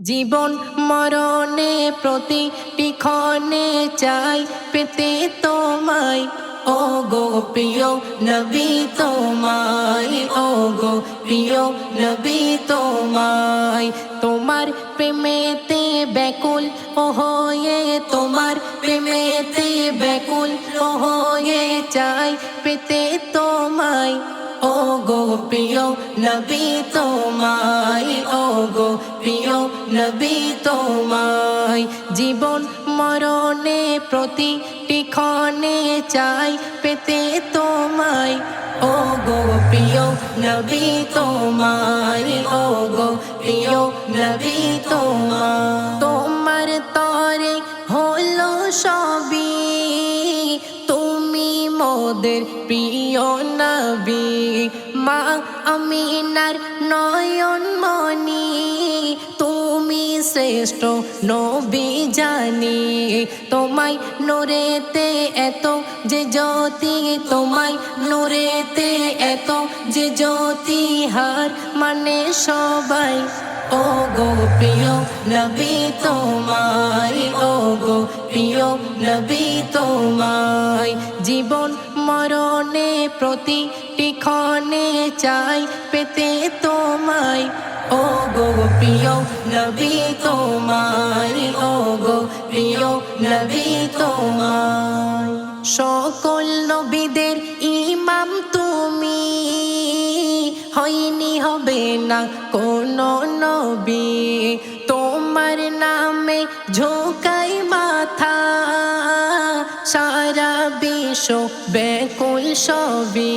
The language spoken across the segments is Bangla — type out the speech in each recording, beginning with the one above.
জীবন মরণে প্রতি পিখনে চাই পেতে তোমায়। ও গো প্রিয় নবী তোমায় ও গো প্রিয় নবী তোমায়। তোমার প্রেমেতে ব্যাকুল ও হয়ে, তোমার প্রেমেতে ব্যাকুল ও হয়ে চাই পেতে তোমায়। ও গো প্রিয় নবী তোমায়। নবী তোমায় জীবন মরণে প্রতিটি ক্ষণে চাই পেতে তোমায়। ও গো প্রিয় নবী তোমায় ও গো প্রিয় নবী তোমায়। তোমার তরে হলো সবই, তুমি মোদের প্রিয় নবী। মা আমিনার নয়ন মনি তুমি শ্রেষ্ঠ নবী জানি। তোমায় নোরেতে এত যে জ্যোতি, তোমায় নোরেতে এত যে জ্যোতি, হার মানে সবাই। ও গো প্রিয় নবী তোমায় ও গো প্রিয় নবী তোমায়। জীবন মরণে প্রতি ক্ষণে চাই পেতে তোমায়। প্রিয় নবী তোমার ও গো প্রিয় নবী তোমার সকল নবীদের ইমাম তুমি, হয়নি হবে না কোন নবী। তোমার নামে ঝোকাই বিশ্ব ব্যাকুল সবই।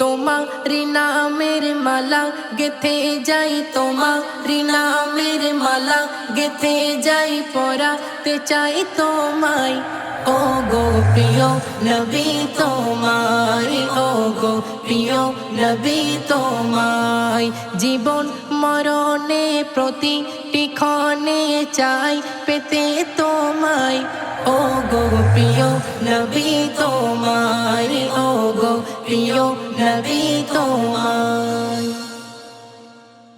তোমার নামের মালা গেথে যাই তোমার নামের মালা গেথে যাই, পরাতে চাই তোমায়। ও গো প্রিয় নবী তোমায় ও গো প্রিয় নবী তোমায়। জীবন মরণে প্রতি ক্ষণে চাই পেতে তোমায়। ও গো প্রিয় নবী তোমায় ও গো প্রিয় নবী তোমায়।